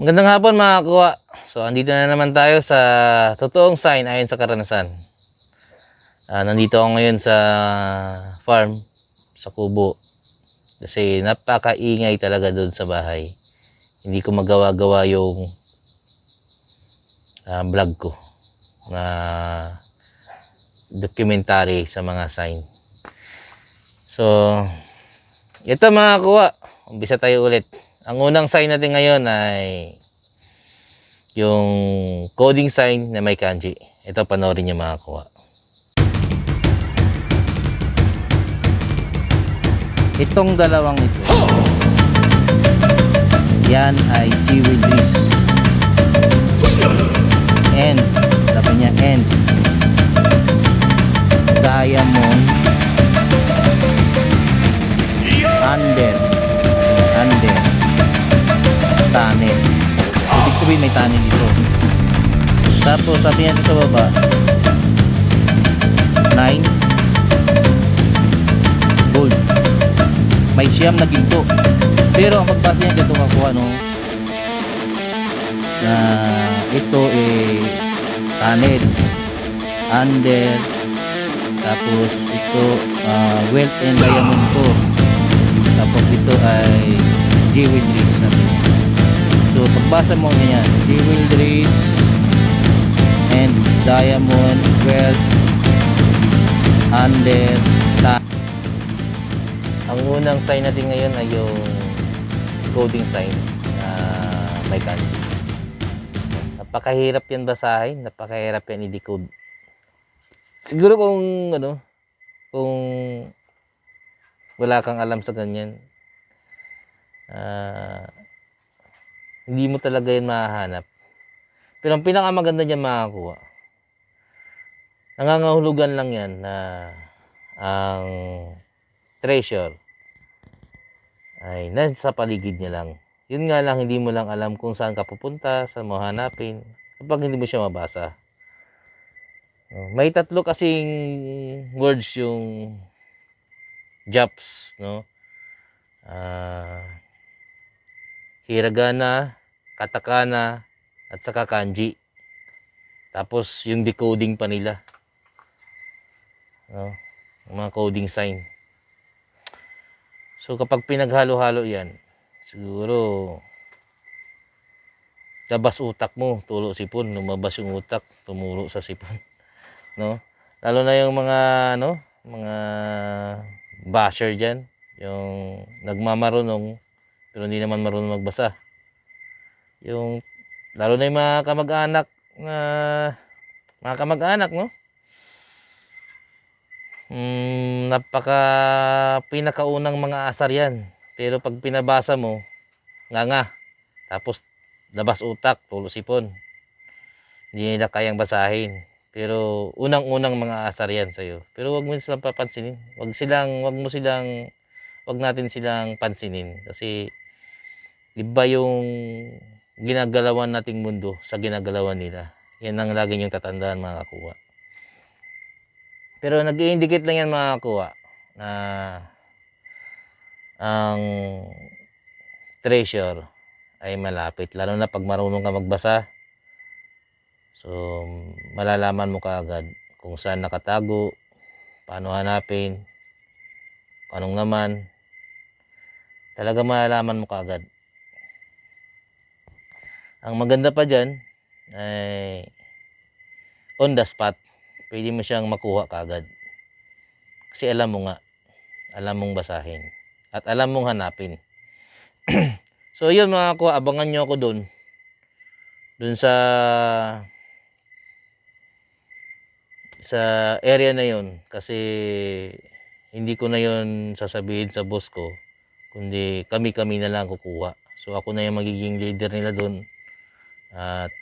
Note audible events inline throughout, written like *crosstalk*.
Magandang hapon mga kuwa. So, andito na naman tayo sa totoong sign ayon sa karanasan. Ah, nandito ako ngayon sa farm, sa kubo. Kasi napakaingay talaga doon sa bahay. Hindi ko magawa-gawa yung ah, vlog ko na documentary sa mga sign. So, ito mga kuwa. Umpisa tayo ulit. Ang unang sign natin ngayon ay yung coding sign na may kanji. Ito panoorin niyo mga. Itong dalawang ito. Yan ay Kiwidris. And, sabi niya, and diamond under under tunnel ibig sabihin may tunnel dito tapos sabi dito sa baba. 9 gold. May siyam na ginto. Pero ang pagbasa niya dito kakuha no? Na ito eh tunnel under. Tapos ito ah, wealth and diamond ko tapos ito ay jewel race natin so pagbasa mo ganyan jewel race and diamond wealth under ta ang unang sign natin ngayon ay yung coding sign na may kanji napakahirap yan basahin napakahirap yan i-decode. Siguro kung ano kung wala kang alam sa ganyan ah, hindi mo talaga yan mahahanap. Pero ang pinakamaganda niyan makakuha nangangahulugan lang yan na ang treasure ay nasa paligid niya lang. Yun nga lang hindi mo lang alam kung saan ka pupunta saan mo hanapin kapag hindi mo siya mabasa. May tatlo kasing words yung Japs, no? Ah, hiragana, katakana, at saka kanji. Tapos yung decoding pa nila. No? Yung mga coding sign. So kapag pinaghalo-halo yan, siguro labas utak mo, tulo sipon, lumabas yung utak, tumuro sa sipon *laughs* no? Lalo na yung mga ano, mga basher diyan, yung nagmamarunong pero hindi naman marunong magbasa. Yung lalo na yung mga kamag-anak na mga kamag-anak, no? Mm, napaka pinakaunang mga asar yan. Pero pag pinabasa mo, nga nga. Tapos labas utak, tulo sipon. Hindi nila kayang basahin. Pero unang-unang mga asar yan sa'yo. Pero wag mo silang papansinin. Wag silang, wag mo silang, wag natin silang pansinin. Kasi iba yung ginagalawan nating mundo sa ginagalawan nila. Yan ang lagi yung tatandaan mga kakuha. Pero nag indicate lang yan mga kakuha na ang treasure ay malapit. Lalo na pag marunong ka magbasa, So, malalaman mo kaagad kung saan nakatago, paano hanapin, anong naman. Talaga malalaman mo kaagad. Ang maganda pa dyan, ay on the spot, pwede mo siyang makuha kaagad. Kasi alam mo nga, alam mong basahin. At alam mong hanapin. *clears throat* so, yun mga kuha, abangan nyo ako doon. Doon sa sa area na yon kasi hindi ko na yon sasabihin sa boss ko kundi kami-kami na lang kukuha. So ako na yung magiging leader nila doon at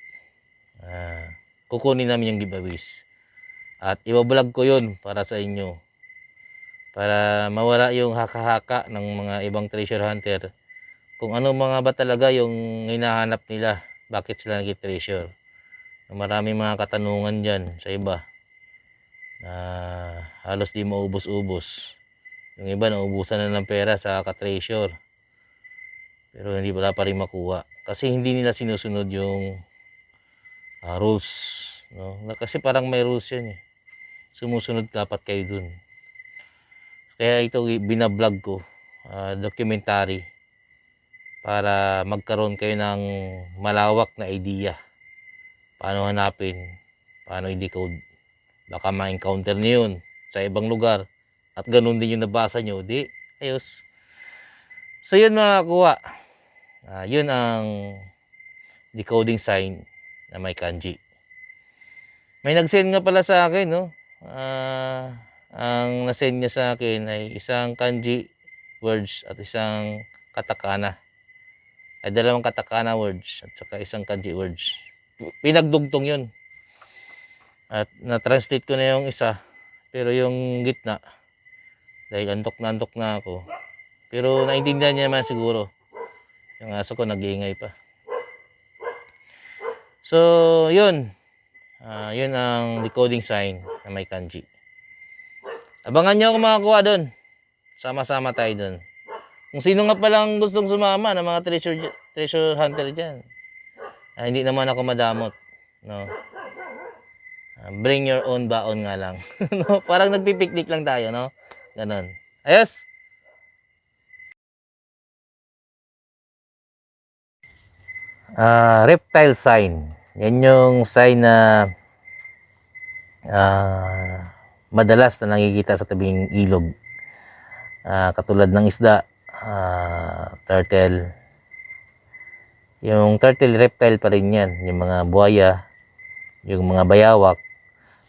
ah, kukunin namin yung giveaways. At ibablog ko yon para sa inyo. Para mawala yung haka-haka ng mga ibang treasure hunter. Kung ano mga ba talaga yung hinahanap nila. Bakit sila nag-treasure. Marami mga katanungan dyan sa iba na halos di maubos-ubos. Yung iba naubusan na ng pera sa ka-treasure. Pero hindi wala pa rin makuha. Kasi hindi nila sinusunod yung ah, rules. No? Kasi parang may rules yan eh. Sumusunod dapat kayo dun. Kaya ito binablog ko, ah, documentary para magkaroon kayo ng malawak na idea. Paano hanapin, paano i-decode. Baka ma-encounter niyo yun sa ibang lugar at ganun din yung nabasa nyo. Di, ayos. So yun mga kuha. Ah, yun ang decoding sign na may kanji. May nag-send nga pala sa akin, no? Ah, ang na-send niya sa akin ay isang kanji words at isang katakana. Ay dalawang katakana words at saka isang kanji words. Pinagdugtong yun. At na-translate ko na yung isa. Pero yung gitna, dahil antok na antok na ako. Pero naintindihan niya naman siguro. Yung aso ko nag-iingay pa. So, yun. Ah, yun ang decoding sign na may kanji. Abangan nyo ako makakuha doon. Sama-sama tayo doon. Kung sino nga palang gustong sumama ng mga treasure, treasure hunter dyan. Ah, hindi naman ako madamot. No. Ah, bring your own baon nga lang. *laughs* no? Parang nagpipiknik lang tayo, no? Ganon. Ayos! Ah, reptile sign. Yan yung sign na ah, madalas na nakikita sa tabing ilog. Ah, katulad ng isda, ah, turtle. Yung turtle reptile pa rin yan. Yung mga buhaya, yung mga bayawak.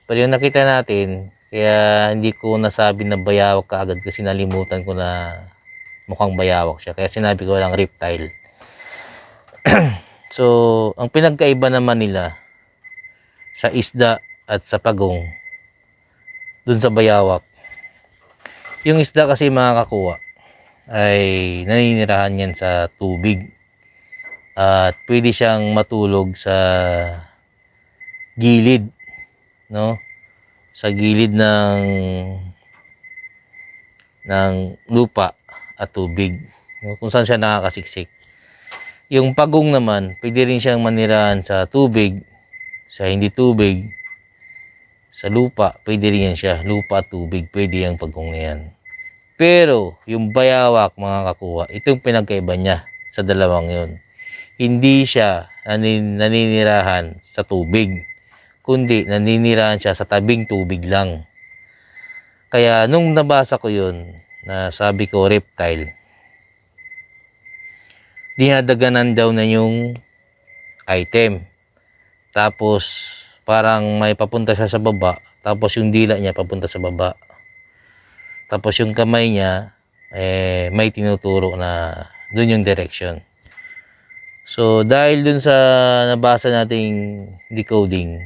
Pero yung nakita natin, kaya hindi ko nasabi na bayawak kaagad kasi nalimutan ko na mukhang bayawak siya. Kaya sinabi ko lang reptile. *clears throat* so, ang pinagkaiba naman nila sa isda at sa pagong dun sa bayawak. Yung isda kasi mga kakuha ay naninirahan yan sa tubig at pwede siyang matulog sa gilid no sa gilid ng ng lupa at tubig no? kung saan siya nakakasiksik yung pagong naman pwede rin siyang manirahan sa tubig sa hindi tubig sa lupa pwede rin yan siya. Lupa tubig pwede yung pagong yan. Pero yung bayawak mga kakuha itong pinagkaiba niya sa dalawang yun. Hindi siya nanin, naninirahan sa tubig kundi naninirahan siya sa tabing tubig lang. Kaya nung nabasa ko yun, na sabi ko reptile, dinadaganan daw na yung item. Tapos parang may papunta siya sa baba, tapos yung dila niya papunta sa baba. Tapos yung kamay niya, eh, may tinuturo na dun yung direction. So, dahil dun sa nabasa nating decoding,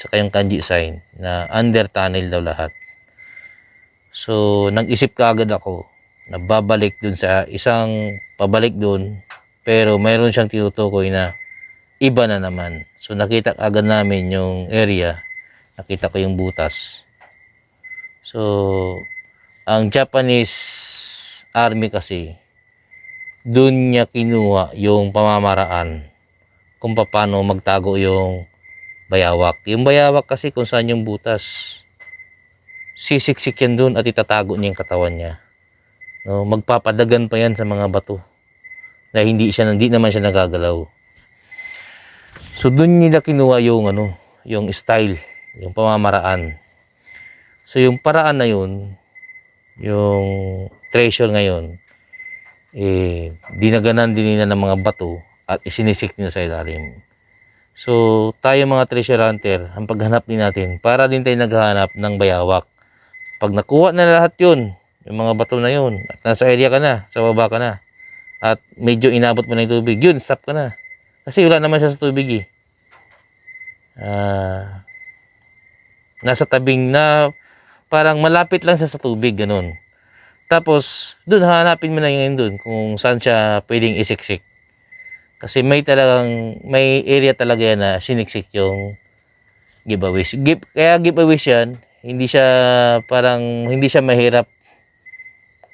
tsaka yung kanji sign na under tunnel daw lahat. So, nag-isip ka agad ako na babalik dun sa isang pabalik dun pero mayroon siyang tinutukoy na iba na naman. So, nakita agad namin yung area. Nakita ko yung butas. So, ang Japanese army kasi dun niya kinuha yung pamamaraan kung paano magtago yung bayawak. Yung bayawak kasi kung saan yung butas. Sisiksik yan dun at itatago niya yung katawan niya. No, magpapadagan pa yan sa mga bato. Na hindi siya hindi naman siya nagagalaw. So dun nila kinuha yung ano, yung style, yung pamamaraan. So yung paraan na yun, yung treasure ngayon, eh, dinaganan din nila ng mga bato at isinisik nila sa ilalim. So, tayo mga treasure hunter, ang paghanap din natin, para din tayo naghahanap ng bayawak. Pag nakuha na lahat yun, yung mga bato na yun, at nasa area ka na, sa baba ka na, at medyo inabot mo na yung tubig, yun, stop ka na. Kasi wala naman siya sa tubig eh. Ah, nasa tabing na, parang malapit lang siya sa tubig, ganun. Tapos, dun hanapin mo na yun dun kung saan siya pwedeng isiksik. Kasi may talagang, may area talaga yan na siniksik yung giveaways. Give, kaya giveaways yan, hindi siya parang, hindi siya mahirap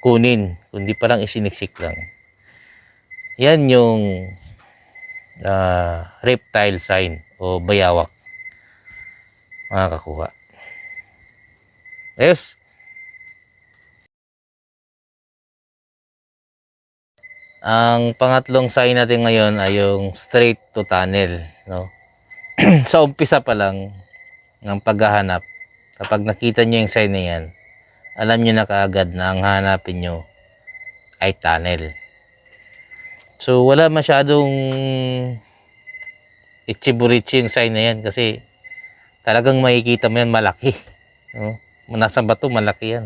kunin, kundi parang isiniksik lang. Yan yung ah, reptile sign o bayawak. Mga kakuha. Yes. Ang pangatlong sign natin ngayon ay yung straight to tunnel, no? *clears throat* sa umpisa pa lang ng paghahanap, kapag nakita nyo yung sign na yan, alam nyo na kaagad na ang hanapin nyo ay tunnel. So, wala masyadong ichiburichi yung sign na yan kasi talagang makikita mo yan malaki. No? Nasa bato, malaki yan.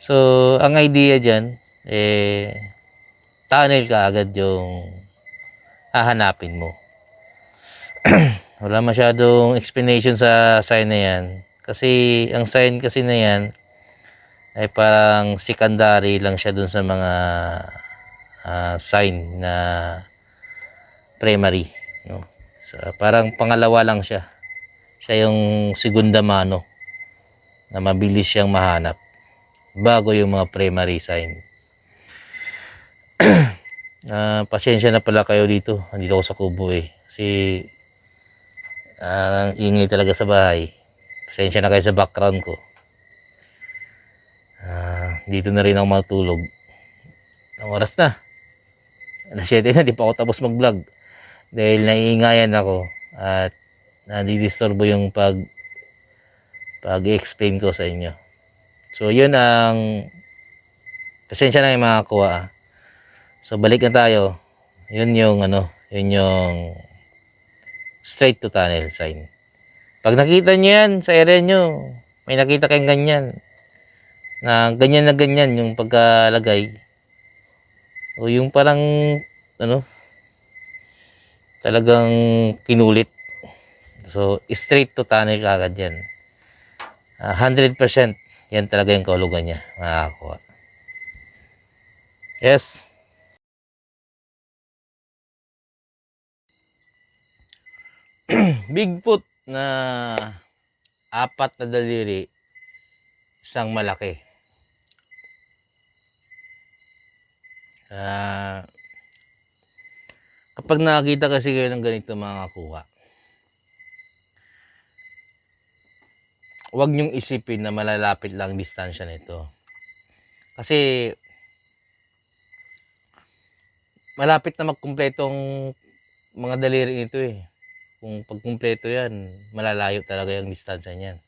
So, ang idea dyan, eh, tunnel ka agad yung hahanapin mo. *clears throat* Wala masyadong explanation sa sign na yan. Kasi, ang sign kasi na yan, ay parang secondary lang siya dun sa mga ah, sign na primary. No? So, parang pangalawa lang siya. Siya yung segunda mano na mabilis siyang mahanap bago yung mga primary sign. *clears throat* Ah, pasensya na pala kayo dito. Andito ako sa kubo eh. Kasi ang ingay talaga sa bahay. Pasensya na kayo sa background ko. Ah, dito na rin ako matulog. Ang oras na. Alas 7 na, di pa ako tapos mag-vlog. Dahil naiingayan ako at nadidisturbo yung pag pag-explain ko sa inyo. So, yun ang pasensya na yung mga kuha. ah. So, balik na tayo. Yun yung ano, yun yung straight to tunnel sign. Pag nakita nyo yan sa area nyo, may nakita kayong ganyan, na ganyan na ganyan yung pagkalagay, o yung parang, ano, talagang kinulit. So, straight to tunnel kagad yan. Ah, 100% yan talaga yung kahulugan niya, makakakuha. Yes. *clears throat* Bigfoot na apat na daliri, isang malaki. Ah, kapag nakakita kasi kayo ng ganito mga kuha, huwag niyong isipin na malalapit lang distansya nito. Kasi malapit na magkumpletong mga daliri nito eh. Kung pagkumpleto yan, malalayo talaga yung distansya niyan.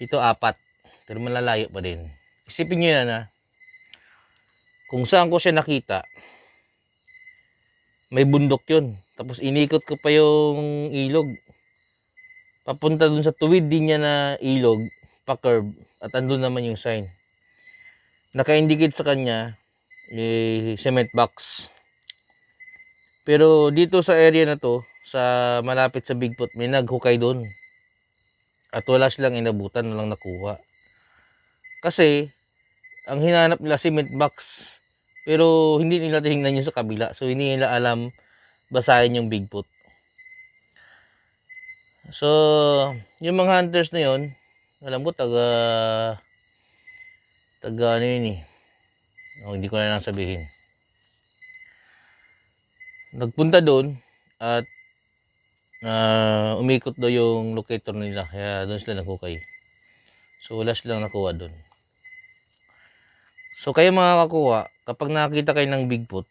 Ito apat, pero malalayo pa din. Isipin niyo yan ha. Kung saan ko siya nakita, may bundok yun. Tapos inikot ko pa yung ilog. Papunta dun sa tuwid din niya na ilog, pa-curve, at andun naman yung sign. Naka-indicate sa kanya, eh, cement box. Pero dito sa area na to, sa malapit sa Bigfoot, may naghukay doon. At wala silang inabutan, walang nakuha. Kasi, ang hinanap nila cement box. Pero hindi nila tinignan yun sa kabila. So, hindi nila alam basahin yung Bigfoot. So, yung mga hunters na yun, alam mo, taga, taga ano yun eh. Oh, hindi ko na lang sabihin. Nagpunta doon at ah, umikot daw yung locator nila. Kaya doon sila naghukay. So, wala silang nakuha doon. So, kayo mga kakuha, kapag nakakita kayo ng Bigfoot,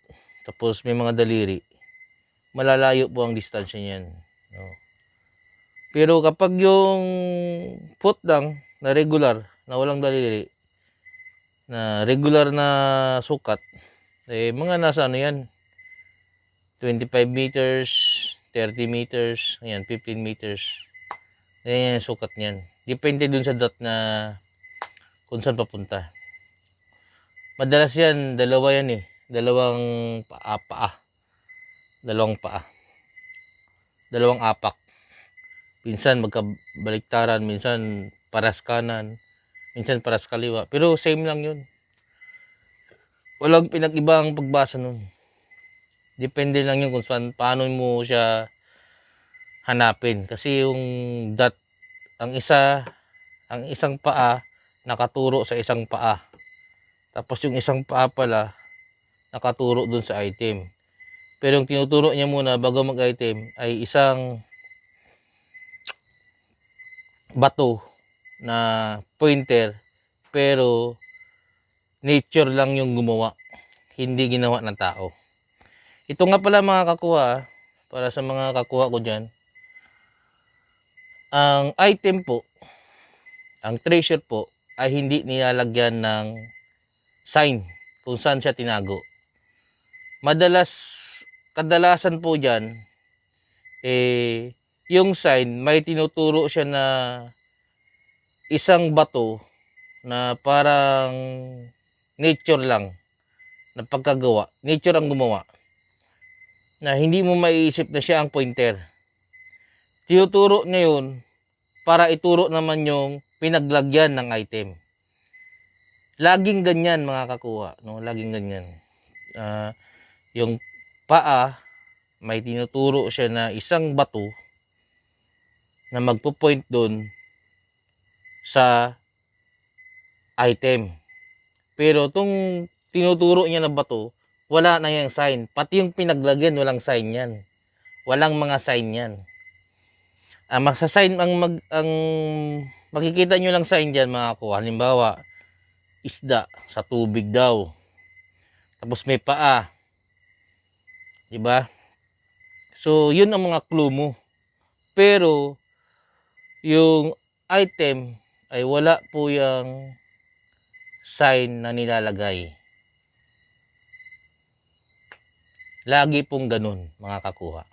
tapos may mga daliri, malalayo po ang distansya niyan. No? Pero kapag yung foot lang, na regular, na walang daliri, na regular na sukat, eh, mga nasa ano yan, 25 meters, 30 meters, ayan, 15 meters. Ayan yung sukat niyan. Depende dun sa dot na kung saan papunta. Madalas yan, dalawa yan eh. Dalawang paa, paa. Dalawang paa. Dalawang apak. Minsan magkabaliktaran, minsan paras kanan, minsan paras kaliwa. Pero same lang yun. Walang pinag-ibang pagbasa nun. Depende lang yun kung paano mo siya hanapin. Kasi yung dot, ang isa, ang isang paa, nakaturo sa isang paa. Tapos yung isang paa pala, nakaturo dun sa item. Pero yung tinuturo niya muna bago mag-item ay isang bato na pointer pero nature lang yung gumawa hindi ginawa ng tao ito nga pala mga kakuha para sa mga kakuha ko dyan ang item po ang treasure po ay hindi nilalagyan ng sign kung saan siya tinago madalas kadalasan po dyan eh yung sign may tinuturo siya na isang bato na parang nature lang na pagkagawa. Nature ang gumawa. Na hindi mo maiisip na siya ang pointer. Tinuturo niya yun para ituro naman yung pinaglagyan ng item. Laging ganyan mga kakuha. No? Laging ganyan. Ah, yung paa, may tinuturo siya na isang bato na magpo-point doon sa item. Pero tong tinuturo niya na bato, wala na yung sign. Pati yung pinaglagyan, walang sign yan. Walang mga sign yan. Ang magsa-sign, ang, mag, ang makikita nyo lang sign dyan mga ko. Halimbawa, isda sa tubig daw. Tapos may paa. Diba? So, yun ang mga clue mo. Pero, yung item ay wala po yung sign na nilalagay. Lagi pong ganun, mga kakuha.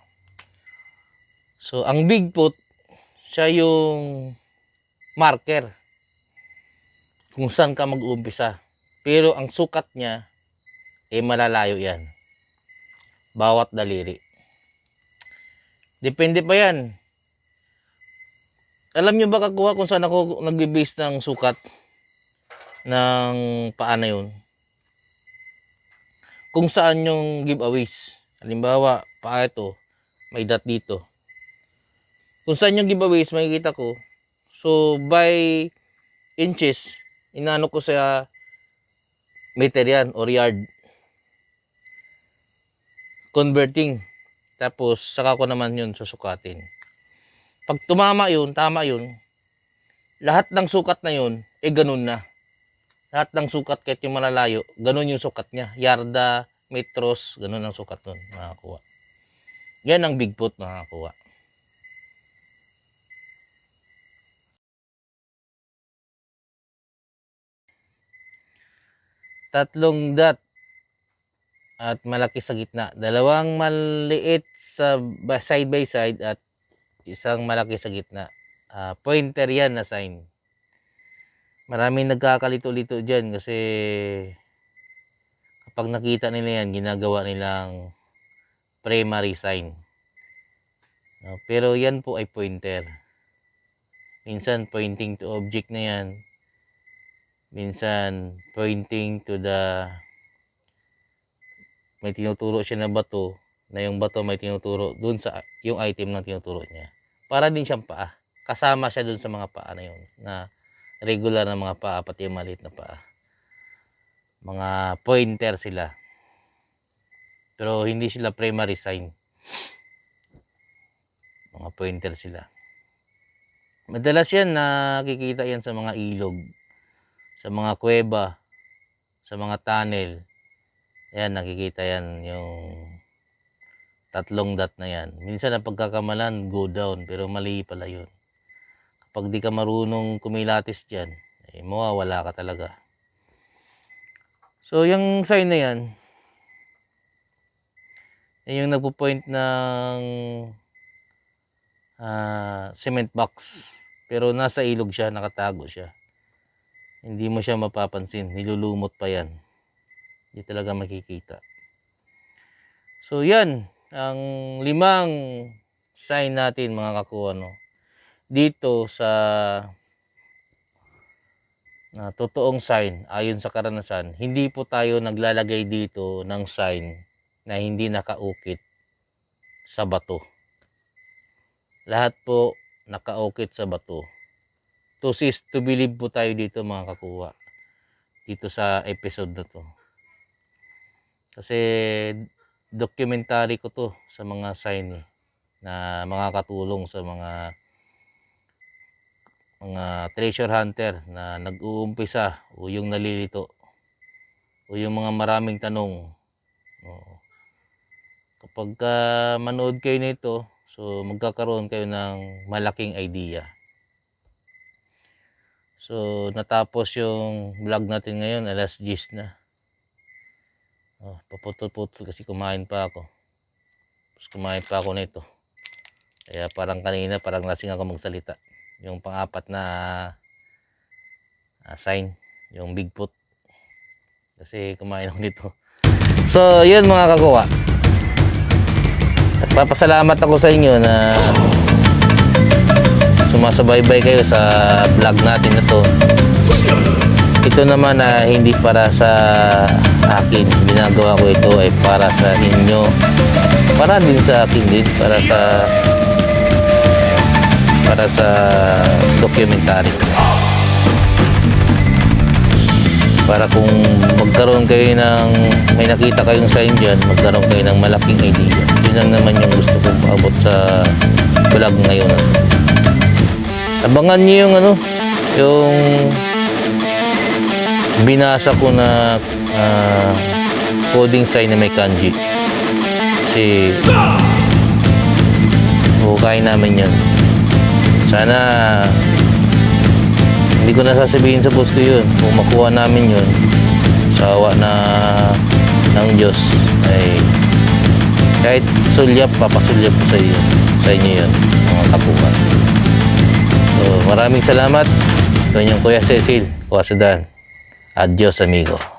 So, ang big pot, siya yung marker kung saan ka mag-uumpisa. Pero ang sukat niya, eh malalayo yan. Bawat daliri. Depende pa yan alam nyo ba kakuha kung saan ako nagbe-base ng sukat ng paa na yun? Kung saan yung giveaways. Halimbawa, paa ito, may dot dito. Kung saan yung giveaways, makikita ko. So, by inches, inano ko sa meter yan or yard. Converting. Tapos, saka ko naman yun susukatin pag tumama yun, tama yun, lahat ng sukat na yun, eh ganun na. Lahat ng sukat kahit yung malalayo, ganun yung sukat niya. Yarda, metros, ganun ang sukat nun, makakuha. Yan ang big foot, makakuha. Tatlong dot at malaki sa gitna. Dalawang maliit sa side by side at isang malaki sa gitna. Ah, pointer yan na sign. Maraming nagkakalito-lito dyan kasi kapag nakita nila yan, ginagawa nilang primary sign. No, pero yan po ay pointer. Minsan pointing to object na yan. Minsan pointing to the may tinuturo siya na bato na yung bato may tinuturo dun sa yung item na tinuturo niya. Para din siyang paa. Kasama siya dun sa mga paa na yun na regular na mga paa pati yung maliit na paa. Mga pointer sila. Pero hindi sila primary sign. Mga pointer sila. Madalas yan nakikita yan sa mga ilog, sa mga kuweba, sa mga tunnel. Yan, nakikita yan yung tatlong dot na yan. Minsan na pagkakamalan, go down, pero mali pala yun. Kapag di ka marunong kumilatis dyan, eh, mawawala ka talaga. So, yung sign na yan, eh, yung nagpo-point ng ah, cement box. Pero nasa ilog siya, nakatago siya. Hindi mo siya mapapansin, nilulumot pa yan. Hindi talaga makikita. So yan, ang limang sign natin mga kakuha no. Dito sa na totoong sign ayon sa karanasan, hindi po tayo naglalagay dito ng sign na hindi nakaukit sa bato. Lahat po nakaukit sa bato. To is to believe po tayo dito mga kakuha. Dito sa episode na to. Kasi documentary ko to sa mga sign eh, na makakatulong sa mga mga treasure hunter na nag-uumpisa o yung nalilito o yung mga maraming tanong. Oo. Kapag ka manood kayo nito, so magkakaroon kayo ng malaking idea. So natapos yung vlog natin ngayon, alas 10 na. Oh, paputol-putol kasi kumain pa ako. Tapos kumain pa ako nito. Kaya parang kanina, parang lasing ako magsalita. Yung pang-apat na ah, sign, yung Bigfoot. Kasi kumain ako nito. So, yun mga kakuha. At papasalamat ako sa inyo na sumasabay-bay kayo sa vlog natin na to. Ito naman na hindi para sa akin. Ginagawa ko ito ay para sa inyo. Para din sa akin din. Para sa para sa documentary. Para kung magkaroon kayo ng may nakita kayong sign dyan, magkaroon kayo ng malaking idea. Yun lang naman yung gusto kong paabot sa vlog ngayon. Abangan niyo yung ano, yung binasa ko na ah, coding sign na may kanji. Kasi hukay namin yun. Sana hindi ko na sasabihin sa boss ko yun. Kung makuha namin yun, sawa na ng Diyos ay kahit sulyap, papasulyap ko sa iyo, sa inyo yun, mga kapuhan. So, maraming salamat. Yung Kuya Cecil, Kuya Sudan. Adios, amigo.